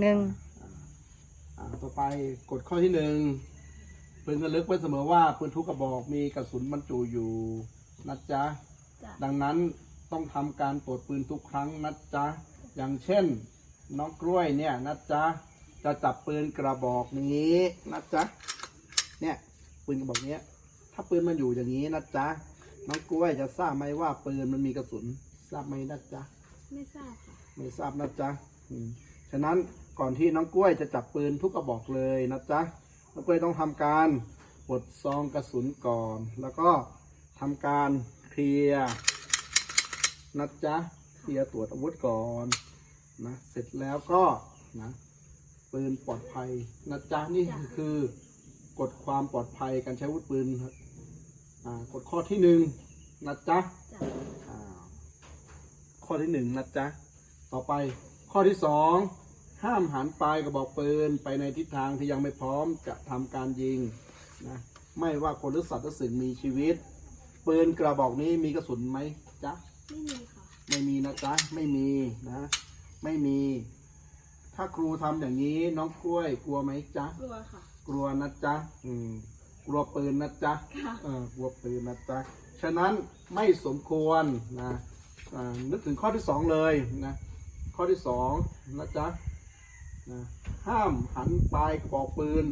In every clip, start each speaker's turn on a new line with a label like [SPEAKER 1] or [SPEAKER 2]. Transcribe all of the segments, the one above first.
[SPEAKER 1] หนึ่ง
[SPEAKER 2] อ่าต่อไปกฎข้อที่หนึ่งพึงระลึกไว้เสมอว่าปืนทุกกระบอกมีกระสุนบรรจุอยู่นะจ๊ะ
[SPEAKER 3] จ้ะ
[SPEAKER 2] ดังนั้นต้องทำการตรวจปืนทุกครั้งนะจ๊ะ อย่างเช่น น้องกล้วยเนี่ยนะจ๊ะ จะจับปืนกระบอกนี้นะจ๊ะ เนี่ยปืนกระบอกเนี้ย ถ้าปืนมันอยู่อย่างนี้นะจ๊ะ น้องกล้วยจะทราบไหมว่าปืนมันมีกระสุน ทราบไหมนะจ๊ะ
[SPEAKER 3] ไม่ทราบค่ะ
[SPEAKER 2] ไม่ทราบนะจ๊ะอืม ฉะนั้นก่อนที่น้องกล้วยจะจับปืนทุกกระบอกเลยนะจ๊ะ น้องกล้วยต้องทำการปลดซองกระสุนก่อน แล้วก็ทำการเคลียร์นะจ๊ะเคลียร์ตรวจอาวุธก่อนนะเสร็จแล้วก็นะปืนปลอดภัยนะจ๊ะนี่
[SPEAKER 3] จ้ะ
[SPEAKER 2] คือกฎความปลอดภัยการใช้อาวุธปืนครับอ่ากฎข้อที่หนึ่งนะจ๊ะ
[SPEAKER 3] จ้ะ
[SPEAKER 2] อ่าข้อที่หนึ่งนะจ๊ะต่อไปข้อที่สอง ห้ามหันปลายกระบอกปืนไปในทิศทางที่ยังไม่พร้อมจะทำการยิงนะไม่ว่าคนหรือสัตว์หรือสิ่งมีชีวิต ปืนกระบอกนี้มีกระสุนไหมจ๊ะ
[SPEAKER 3] ไม่มีค่ะ
[SPEAKER 2] ไม่มีนะจ๊ะไม่มีนะ ไม่มี ถ้าครูทำอย่างนี้น้องกล้วยกลัวไหมจ๊ะ
[SPEAKER 3] กลัวค่ะ
[SPEAKER 2] กลัวนะจ๊ะอืมกลัวปืนนะจ๊ะ
[SPEAKER 3] ค่ะ
[SPEAKER 2] เออกลัวปืนนะจ๊ะฉะนั้นไม่สมควรนะอ่านึกถึงข้อที่สองเลยนะข้อที่สองนะจ๊ะนะ ห้ามหันปลายกระบอกปืน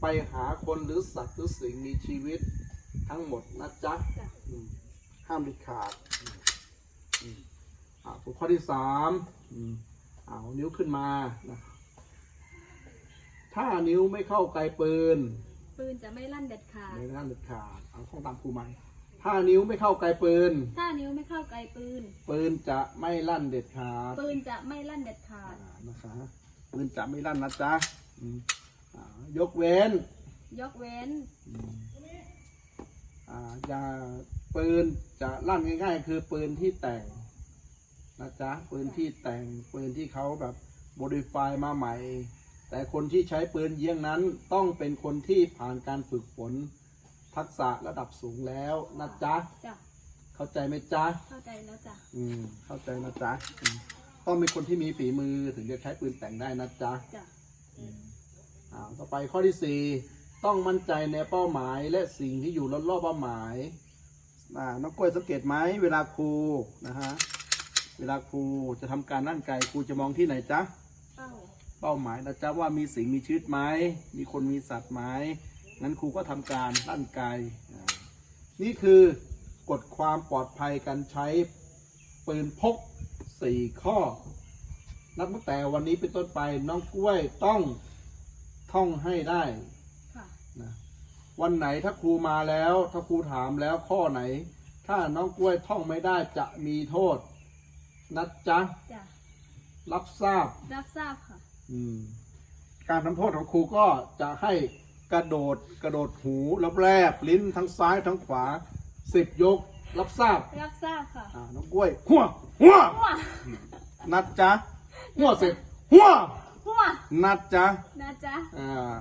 [SPEAKER 2] ไปหาคนหรือสัตว์หรือสิ่งมีชีวิต ทั้งหมดนะจ๊ะ
[SPEAKER 3] จ้ะ
[SPEAKER 2] อืมห้ามเด็ดขาดอืมอืมอ่าข้อที่สามอืมเอานิ้วขึ้นมานะถ้านิ้วไม่เข้าไกลปืน
[SPEAKER 3] ปืนจะไม่ลั่นเด็ดขาด
[SPEAKER 2] ไม่ห้ามเด็ดขาดเอาข้องตามครูใหม่ถ้านิ้วไม่เข้าไกลปืน
[SPEAKER 3] ถ้านิ้วไม่เข้าไกลปืน
[SPEAKER 2] ปืนจะไม่ลั่นเด็ดขาด
[SPEAKER 3] ปืนจะไม่ลั่นเด็ดขาด
[SPEAKER 2] อ่านะคะ ปืนจะไม่ลั่นนะจ๊ะอืมอ่ายกเว้น
[SPEAKER 3] ยกเว้น
[SPEAKER 2] อ่าอย่าปืนจะลั่นง่ายๆ คือปืนที่แต่งนะจ๊ะปืนที่แต่งปืนที่เขาแบบโมดิฟายมาใหม่ แต่คนที่ใช้ปืนเยี่ยงนั้นต้องเป็นคนที่ผ่านการฝึกฝนทักษะระดับสูงแล้วนะจ๊ะ
[SPEAKER 3] จ้ะ
[SPEAKER 2] เข้าใจไหมจ๊ะ
[SPEAKER 3] เข้าใจแล้วจ้ะ
[SPEAKER 2] อืม เข้าใจนะจ๊ะอืม ต้องเป็นคนที่มีฝีมือถึงจะใช้ปืนแต่งได้นะจ๊ะ
[SPEAKER 3] จ้ะ
[SPEAKER 2] อ่าต่อไปข้อที่สี่ต้องมั่นใจในเป้าหมายและสิ่งที่อยู่รอบๆเป้าหมายอ่าน้องกล้วยสังเกตไหมเวลาครูนะฮะเวลาครูจะทำการนั่นไกลครูจะมองที่ไหนจ๊ะ
[SPEAKER 3] เป้า
[SPEAKER 2] เป้าหมายนะจ๊ะว่ามีสิ่งมีชีวิตไหมมีคนมีสัตว์ไหมงั้นครูก็ทำการลั่นไกลอ่านี่คือกฎความปลอดภัยการใช้ปืนพก สี่ข้อ นับตั้งแต่วันนี้เป็นต้นไปน้องกล้วยต้องท่องให้ได้
[SPEAKER 3] ค่ะ
[SPEAKER 2] นะวันไหนถ้าครูมาแล้ว ถ้าครูถามแล้วข้อไหน ถ้าน้องกล้วยท่องไม่ได้จะมีโทษนะจ๊ะ
[SPEAKER 3] จ้ะ
[SPEAKER 2] รับทราบ
[SPEAKER 3] รับทราบค่ะ
[SPEAKER 2] อืม การทำโทษของครูก็จะให้กระโดดกระโดดหูแล้วแลบลิ้นทั้งซ้ายทั้งขวาสิบยก รับทราบ
[SPEAKER 3] รับทราบค่ะ
[SPEAKER 2] อ่าน้องกล้วยหัวหัว
[SPEAKER 3] หัว
[SPEAKER 2] นัดจ๊ะหัวเสร็จหัว
[SPEAKER 3] หัว
[SPEAKER 2] นัดจ๊ะ
[SPEAKER 3] นะจ๊ะ
[SPEAKER 2] อ่า